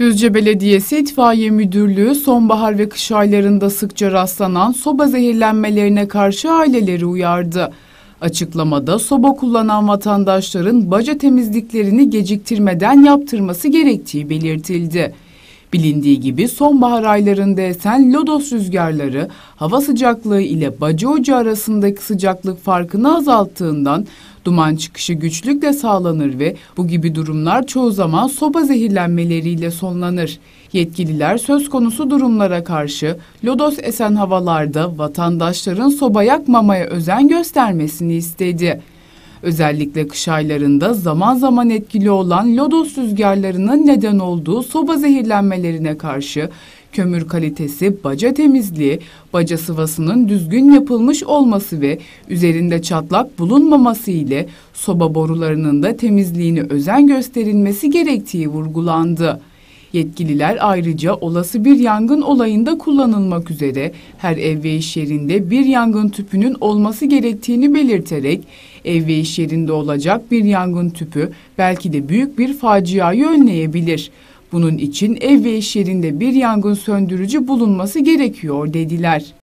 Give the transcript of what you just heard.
Düzce Belediyesi İtfaiye Müdürlüğü sonbahar ve kış aylarında sıkça rastlanan soba zehirlenmelerine karşı aileleri uyardı. Açıklamada soba kullanan vatandaşların baca temizliklerini geciktirmeden yaptırması gerektiği belirtildi. Bilindiği gibi sonbahar aylarında esen lodos rüzgarları hava sıcaklığı ile baca ocağı arasındaki sıcaklık farkını azalttığından duman çıkışı güçlükle sağlanır ve bu gibi durumlar çoğu zaman soba zehirlenmeleriyle sonlanır. Yetkililer söz konusu durumlara karşı lodos esen havalarda vatandaşların soba yakmamaya özen göstermesini istedi. Özellikle kış aylarında zaman zaman etkili olan lodos rüzgarlarının neden olduğu soba zehirlenmelerine karşı kömür kalitesi, baca temizliği, baca sıvasının düzgün yapılmış olması ve üzerinde çatlak bulunmaması ile soba borularının da temizliğini özen gösterilmesi gerektiği vurgulandı. Yetkililer ayrıca olası bir yangın olayında kullanılmak üzere her ev ve iş yerinde bir yangın tüpünün olması gerektiğini belirterek ev ve iş yerinde olacak bir yangın tüpü belki de büyük bir faciayı önleyebilir. Bunun için ev ve iş yerinde bir yangın söndürücü bulunması gerekiyor dediler.